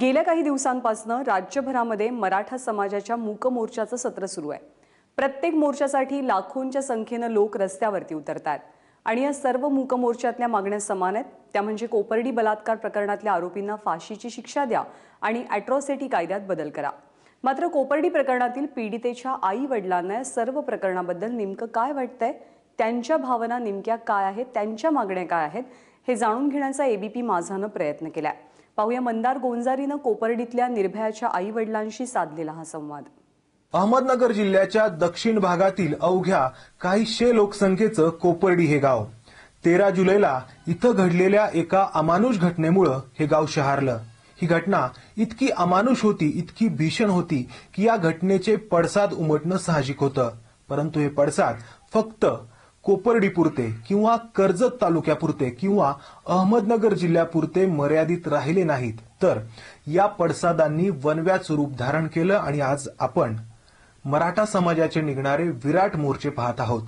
गेल्या काही दिवसांपासून राज्यभरामध्ये मराठा समाजाच्या मूक मोर्चाचं सत्र सुरू आहे. प्रत्येक मोर्चासाठी लाखोंच्या संख्येनं लोक रस्त्यावरती उतरतात. आणि या सर्व मूक मोर्चातल्या मागण्या समान आहेत. त्या म्हणजे कोपर्डी बलात्कार प्रकरणातल्या आरोपींना फाशीची शिक्षा द्या आणि अॅट्रॉसिटी कायद्यात बदल करा. मात्र कोपर्डी प्रकरणातील पीडितेच्या आई वडिलांना या सर्व प्रकरणाबद्दल नेमकं काय वाटतंय? त्यांच्या भावना नेमक्या काय आहेत? त्यांच्या मागण्या काय आहेत? हे जाणून घेण्याचा एबीपी माझानं प्रयत्न केला आहे पाहूया मंदार गोंजारीनं कोपर्डीतल्या निर्भयाच्या आई वडिलांशी साधलेला हा संवाद. अहमदनगर जिल्ह्याच्या दक्षिण भागातील अवघ्या काहीशे लोकसंख्येचं कोपर्डी हे गाव. तेरा जुलैला इथं घडलेल्या एका अमानुष घटनेमुळं हे गाव शहारलं. ही घटना इतकी अमानुष होती इतकी भीषण होती की या घटनेचे पडसाद उमटणं साहजिक होतं. परंतु हे पडसाद फक्त कोपर्डीपुरते किंवा कर्जत तालुक्यापुरते किंवा अहमदनगर जिल्ह्यापुरते मर्यादित राहिले नाहीत. तर या पडसादांनी वनव्याच रूप धारण केलं आणि आज आपण मराठा समाजाचे निघणारे विराट मोर्चे पाहत आहोत.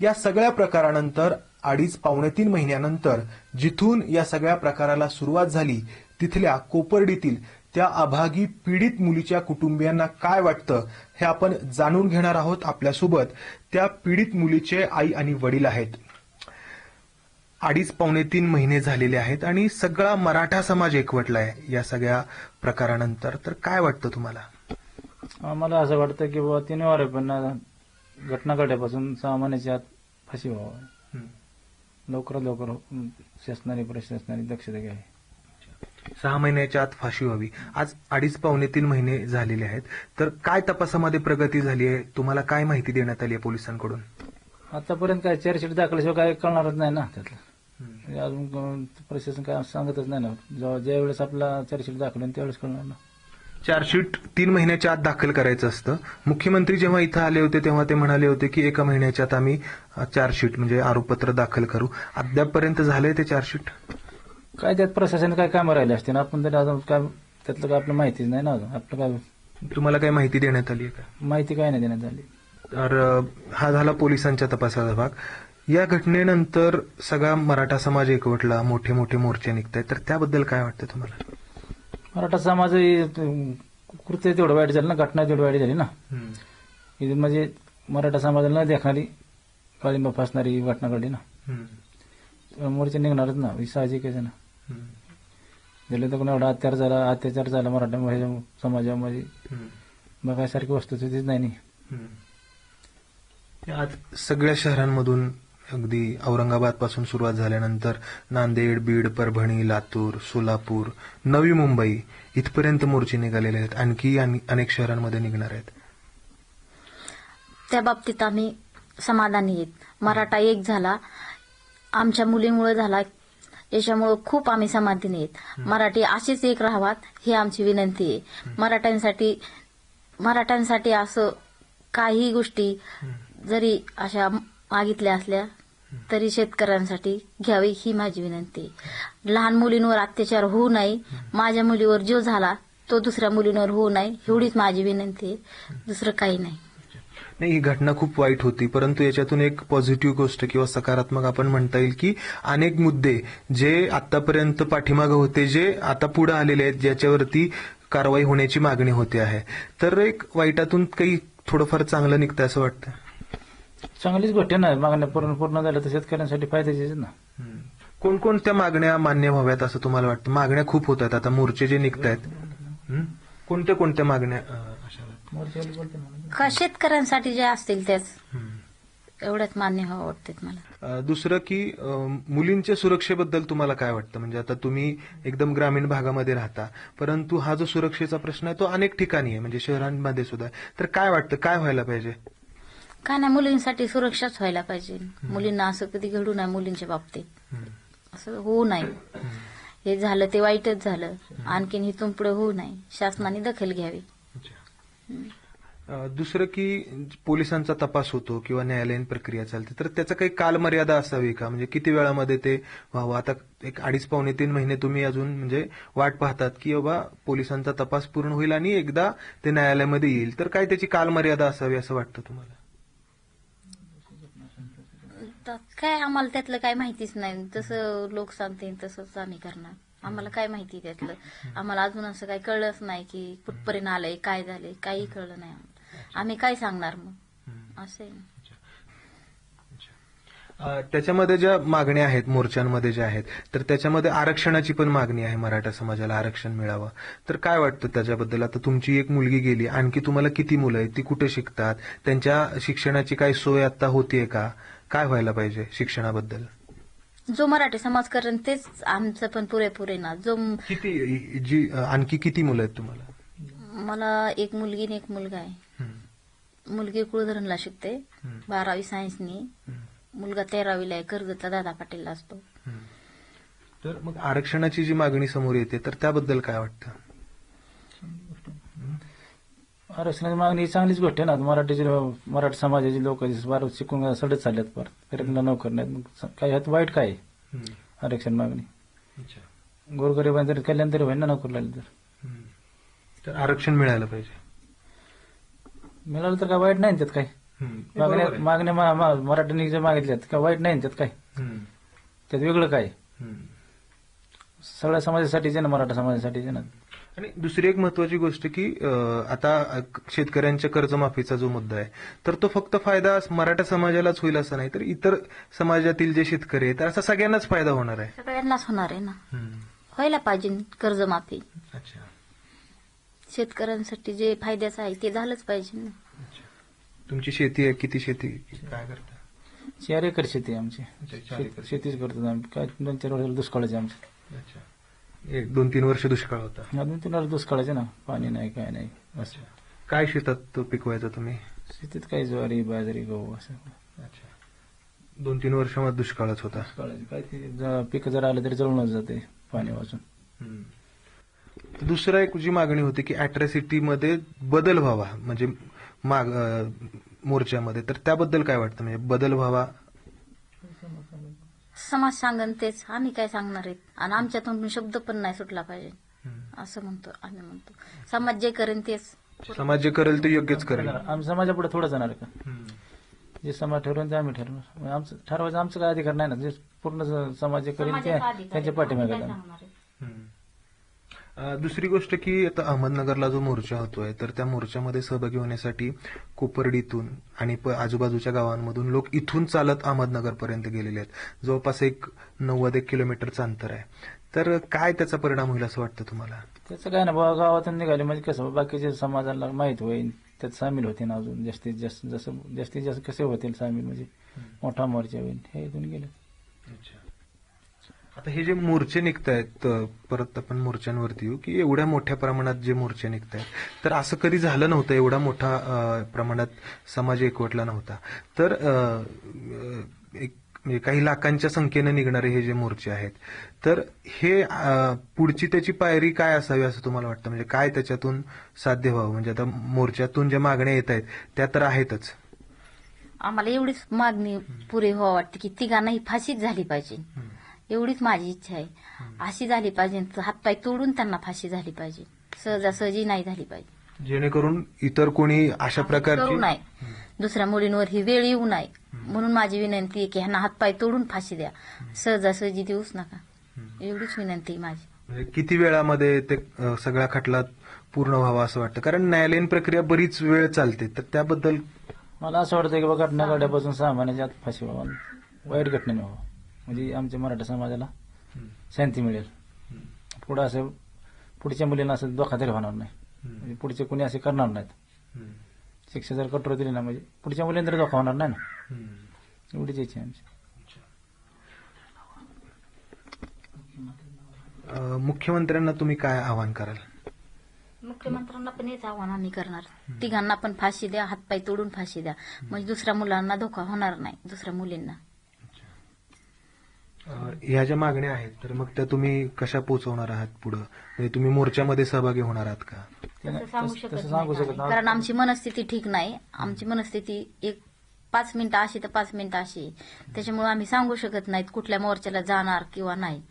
या सगळ्या प्रकारानंतर अडीच पावणे तीन महिन्यानंतर जिथून या सगळ्या प्रकाराला सुरुवात झाली तिथल्या कोपर्डीतील त्या अभागी पीडित मुलीच्या कुटुंबियांना काय वाटतं हे आपण जाणून घेणार आहोत आपल्यासोबत. त्या पीडित मुलीचे आई आणि वडील आहेत. अडीच पावणे तीन महिने झालेले आहेत आणि सगळा मराठा समाज एकवटलाय या सगळ्या प्रकारानंतर. तर काय वाटतं तुम्हाला? आम्हाला असं वाटतं की बाबा तिने आरोपींना घटना घडल्यापासून सहा महिन्याच्या आत फाशी व्हावं. लवकरात लवकर शासनाने प्रशासनाने दक्षता घ्यावी सहा महिन्याच्या आत फाशी व्हावी. आज अडीच पावणे तीन महिने झालेले आहेत. तर काय तपासामध्ये प्रगती झाली आहे? तुम्हाला काय माहिती देण्यात आली आहे पोलिसांकडून? आतापर्यंत काय चार्जशीट दाखल्याशिवाय काय कळणारच नाही ना त्यातलं. अजून प्रशासन काय सांगतच नाही ना. जेव्हा ज्या वेळेस आपला चार्जशीट दाखवलं त्यावेळेस कळणार ना. चार्जशीट तीन महिन्याच्या आत दाखल करायचं असतं. मुख्यमंत्री जेव्हा इथं आले होते तेव्हा ते म्हणाले होते की एका महिन्याच्या आत आम्ही चार्जशीट म्हणजे आरोपपत्र दाखल करू. अद्यापपर्यंत झालंय ते चार्जशीट काय त्यात प्रशासन काय कामं राहिले असते ना? आपण तरी अजून काय त्यातलं काय आपलं माहितीच नाही ना अजून. आपलं काय तुम्हाला काय माहिती देण्यात आली आहे का? माहिती काय नाही देण्यात आली. तर अ, हा झाला पोलिसांच्या तपासाचा भाग. या घटनेनंतर सगळा मराठा समाज एकवटला मोठे मोठे मोर्चे निघत आहेत तर त्याबद्दल काय वाटतं तुम्हाला? मराठा समाज हे, कृत्य तेवढं वाईट झालं ना घटना तेवढी वाईट झाली ना. ही म्हणजे मराठा समाजाला न देखणारी काळिंबा फासणारी घटना घडली ना. मोर्चे निघणारच ना ही साहजिकच आहे ना. दिले तर कोणी एवढा अत्याचार झाला अत्याचार झाला मराठा समाजामध्ये. बघायसारखी वस्तुस्थितीच नाही नी. आज सगळ्या शहरांमधून अगदी औरंगाबादपासून सुरुवात झाल्यानंतर नांदेड बीड परभणी लातूर सोलापूर नवी मुंबई इथपर्यंत मोर्चे निघालेले आहेत. आणखी आणि अनेक शहरांमध्ये निघणार आहेत. त्या बाबतीत आम्ही समाधानी आहेत. मराठा एक झाला. आमच्या मुलीमुळे झाला. याच्यामुळे खूप आम्ही समाधानी आहेत मराठी अशीच एक राहावात ही आमची विनंती आहे. मराठ्यांसाठी मराठ्यांसाठी असं काही गोष्टी जरी अशा मागितल्या असल्या तरी शेतकऱ्यांसाठी घ्यावी ही माझी विनंती आहे. लहान मुलींवर अत्याचार होऊ नये. माझ्या मुलीवर जो झाला तो दुसऱ्या मुलींवर होऊ नये एवढीच माझी विनंती आहे. दुसरं काही नाही. नाही ही घटना खूप वाईट होती. परंतु याच्यातून एक पॉझिटिव्ह गोष्ट किंवा सकारात्मक आपण म्हणता येईल की अनेक मुद्दे जे आतापर्यंत पाठीमागं होते जे आता पुढे आलेले आहेत ज्याच्यावरती कारवाई होण्याची मागणी होते आहे. तर एक वाईटातून काही थोडंफार चांगलं निघतं असं वाटतं चांगलीच गोष्ट आहे मागण्या पूर्ण पूर्ण झाल्या तर शेतकऱ्यांसाठी फायद्याचीच आहे ना. कोणकोणत्या मागण्या मान्य व्हाव्यात असं तुम्हाला वाटतं? मागण्या खूप होत आहेत. आता मोर्चे जे निघत आहेत कोणत्या कोणत्या मागण्या का शेतकऱ्यांसाठी जे असतील त्याच हम्म. एवढ्याच मान्य व्हावं वाटतात मला. दुसरं की अं, मुलींच्या सुरक्षेबद्दल तुम्हाला काय वाटतं? म्हणजे आता तुम्ही एकदम ग्रामीण भागामध्ये राहता परंतु हा जो सुरक्षेचा प्रश्न आहे तो अनेक ठिकाणी आहे म्हणजे शहरांमध्ये सुद्धा. आहे. तर काय वाटतं? काय व्हायला पाहिजे? काय नाही मुलींसाठी सुरक्षाच व्हायला पाहिजे. मुलींना असं कधी घडू नये मुलींच्या बाबतीत. असं होऊ नये. हे झालं ते वाईटच झालं. आणखीन इथून पुढे होऊ नये. शासनाने दखल घ्यावी. दुसरं की पोलिसांचा तपास होतो किंवा न्यायालयीन प्रक्रिया चालते तर त्याचा काही कालमर्यादा असावी का? म्हणजे किती वेळामध्ये ते व्हावं? आता एक अडीच पावणे तीन महिने तुम्ही अजून म्हणजे वाट पाहतात की बाबा पोलिसांचा तपास पूर्ण होईल आणि एकदा ते न्यायालयामध्ये येईल. तर काय त्याची कालमर्यादा असावी असं वाटतं तुम्हाला? तर काय आम्हाला त्यातलं काय माहितीच नाही. जसं लोक सांगतील तसंच आम्ही करणार. आम्हाला काय माहिती त्यातलं? आम्हाला अजून असं काही कळलंच नाही की कुठपर्यंत आलंय काय झालंय काही कळलं नाही. आम्ही काय सांगणार मग? असं त्याच्यामध्ये ज्या मागण्या आहेत मोर्चांमध्ये ज्या आहेत तर त्याच्यामध्ये आरक्षणाची पण मागणी आहे मराठा समाजाला आरक्षण मिळावं. तर काय वाटतं त्याच्याबद्दल? आता तुमची एक मुलगी गेली आणखी तुम्हाला किती मुलं आहेत? ती कुठे शिकतात? त्यांच्या शिक्षणाची काही सोय आता होतीये का? काय व्हायला पाहिजे शिक्षणाबद्दल? जो मराठी समाज करेन तेच आमचं पण पुरेपूर ना. जो किती जी आणखी किती मुलं आहेत तुम्हाला? मला एक मुलगी आणि एक मुलगा आहे. हम्म. मुलगी कुळधरणला शिकते हम्म. बारावी सायन्सनी. हम्म. मुलगा तेरावीला आहे कर्जतचा दादा पाटीलला असतो. तर मग आरक्षणाची जी मागणी समोर येते तर त्याबद्दल काय वाटतं? आरक्षणाची मागणी ही चांगलीच गोष्ट आहे ना. मराठीचे मराठी समाजाचे लोक बारा शिकून सडत चालल्यात पर तरी नोकर नाहीत. काय ह्यात वाईट काय? आहे? आरक्षण मागणी. गोरगरिबांचं कल्याण तरी होईल ना नोकर लागली तर. तर आरक्षण मिळायला पाहिजे. मिळालं तर काय वाईट नाही त्यात काय? मागण्या मागण्या मराठ्यांनी ज्या मागितल्यात काय वाईट नाही त्यात काय? त्यात वेगळं काय? सगळ्या समाजासाठीच आहे ना मराठा समाजासाठीच आहे ना. आणि दुसरी एक महत्वाची गोष्ट की आता शेतकऱ्यांच्या कर्जमाफीचा जो मुद्दा आहे तर तो फक्त फायदा मराठा समाजालाच होईल असं नाही तर इतर समाजातील जे शेतकरी आहेत तर असा सगळ्यांनाच फायदा होणार आहे. सगळ्यांनाच होणार आहे ना? व्हायला पाहिजे कर्जमाफी. अच्छा. शेतकऱ्यांसाठी जे फायद्याचं आहे ते झालंच पाहिजे ना? तुमची शेती आहे किती शेती? काय करता? चार एकर शेती आहे आमची. शेतीच करतो आम्ही. काय दोन चार वर्षाला दुष्काळाचे आमचे. अच्छा. एक दोन तीन वर्ष दुष्काळ होता. दोन तीन वर्ष दुष्काळाचे ना. पाणी नाही काय नाही असं. काय शेतात तो पिकवायचा तुम्ही? शेतीत काय ज्वारी बाजरी गहू असं. अच्छा. दोन तीन वर्षामध्ये दुष्काळच होता. दुष्काळाचे. काय ते ज- पिकं जर आलं तरी जळूनच जाते पाणी वाचून. दुसरा एक जी मागणी होती की अॅट्रॅसिटी मध्ये बदल व्हावा म्हणजे माग अं, मोर्चामध्ये. तर त्याबद्दल काय वाटतं? म्हणजे बदल व्हावा समाज सांगन तेच. आम्ही काय सांगणार आहेत? आणि आमच्यातून शब्द पण नाही सुटला पाहिजे. असं म्हणतो आम्ही म्हणतो. समाज जे करेन तेच. समाज जे करेल ते योग्यच करेल. आम्ही समाजापुढे थोडं जाणार का? जे समाज ठरवून ते आम्ही ठरवणार. मग आमचं ठरवायचं आमचं काय अधिकार नाही ना? जे पूर्ण समाज जे करेल ते त्यांच्या पाठीमागे दुसरी गोष्ट की आता अहमदनगरला जो मोर्चा होतोय तर त्या मोर्चामध्ये सहभागी होण्यासाठी कोपर्डीतून आणि आजूबाजूच्या गावांमधून लोक इथून चालत अहमदनगर पर्यंत गेलेले आहेत. जवळपास एक नव्वद एक किलोमीटरचं अंतर आहे. तर काय त्याचा परिणाम होईल असं वाटतं तुम्हाला? त्याचं काय ना बाबा गावातून निघाले म्हणजे कसं बाकीच्या समाजाला माहीत होईल त्यात सामील होते ना अजून जास्तीत जास्त जसं जास्तीत जास्त कसे होतील सामील म्हणजे मोठा मोर्चा होईल हे इथून गेले. आता हे जे मोर्चे निघतायत परत आपण मोर्चांवरती येऊ की एवढ्या मोठ्या प्रमाणात जे मोर्चे निघतायत तर असं कधी झालं नव्हतं एवढा मोठा प्रमाणात समाज एकवटला नव्हता. तर एक म्हणजे काही लाखांच्या संख्येने निघणारे हे जे मोर्चे आहेत तर हे पुढची त्याची पायरी काय असावी असं तुम्हाला वाटतं? म्हणजे काय त्याच्यातून साध्य व्हावं? म्हणजे आता मोर्चातून ज्या मागण्या येत आहेत त्या तर आहेतच. आम्हाला एवढीच मागणी पुरे व्हावं वाटते की तिघांनाही फाशीच झाली पाहिजे. एवढीच माझी इच्छा आहे. अशी झाली पाहिजे तर हातपाय तोडून त्यांना फाशी झाली पाहिजे. सहजासहजी नाही झाली पाहिजे. जेणेकरून इतर कोणी अशा प्रकारची करू नये. दुसऱ्या मुलींवर ही वेळ येऊ नये. म्हणून माझी विनंती आहे की ह्यांना हातपाय तोडून फाशी द्या. सहजासहजी देऊच नका. एवढीच विनंती आहे माझी. म्हणजे किती वेळामध्ये ते सगळा खटला पूर्ण व्हावा असं वाटतं? कारण न्यायालयीन प्रक्रिया बरीच वेळ चालते. तर त्याबद्दल मला असं वाटतं की बाबा घटना घडल्यापासून सहा महिन्याच्या आत फाशी व्हावा. वाईट घटनेने व्हावं. म्हणजे आमच्या मराठा समाजाला शांती मिळेल. पुढं असं पुढच्या मुलींना असं धोका तरी होणार नाही. म्हणजे पुढचे कोणी असे करणार नाहीत. शिक्षा जर कठोर दिली ना म्हणजे पुढच्या मुलींना तरी धोका होणार नाही ना. एवढीच इच्छा आहे आमची मुख्यमंत्र्यांना तुम्ही काय आवाहन कराल? मुख्यमंत्र्यांना पण हेच आव्हान आम्ही करणार. तिघांना पण फाशी द्या हातपाय तोडून फाशी द्या. म्हणजे दुसऱ्या मुलांना धोका होणार नाही दुसऱ्या मुलींना. ह्या ज्या मागण्या आहेत तर मग त्या तुम्ही कशा पोहोचवणार आहात पुढं? म्हणजे तुम्ही मोर्चामध्ये सहभागी होणार आहात का? तसं सांगू शकत नाही. कारण आमची मनस्थिती ठीक नाही. आमची मनस्थिती एक पाच मिनिटं अशी तर पाच मिनिटं अशी. त्याच्यामुळे आम्ही सांगू शकत नाहीत कुठल्या मोर्चाला जाणार किंवा नाही.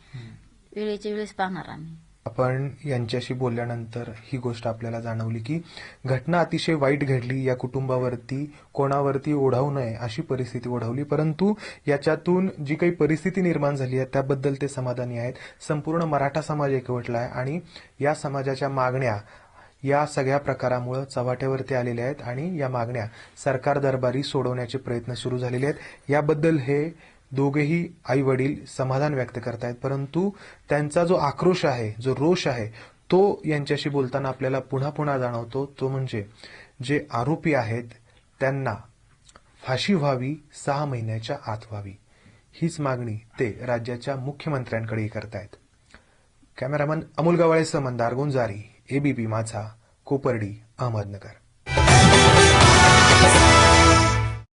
वेळेच्या वेळेस पाहणार आम्ही. आपण यांच्याशी बोलल्यानंतर ही गोष्ट आपल्याला जाणवली की घटना अतिशय वाईट घडली. या कुटुंबावरती कोणावरती ओढावू नये अशी परिस्थिती ओढवली. परंतु याच्यातून जी काही परिस्थिती निर्माण झाली आहे त्याबद्दल ते समाधानी आहेत. संपूर्ण मराठा समाज एकवटला आहे आणि या समाजाच्या मागण्या या सगळ्या प्रकारामुळे चव्हाट्यावरती आलेल्या आहेत आणि या मागण्या सरकार दरबारी सोडवण्याचे प्रयत्न सुरू झालेले आहेत. याबद्दल हे दोघेही आई वडील समाधान व्यक्त करतायत. परंतु त्यांचा जो आक्रोश आहे जो रोष आहे तो यांच्याशी बोलताना आपल्याला पुन्हा पुन्हा जाणवतो. तो म्हणजे जे आरोपी आहेत त्यांना फाशी व्हावी सहा महिन्याच्या आत व्हावी. हीच मागणी ते राज्याच्या मुख्यमंत्र्यांकडे करतायत. कॅमेरामन अमोल गवाळेसह मंदार गुंजारी एबीपी माझा कोपर्डी अहमदनगर.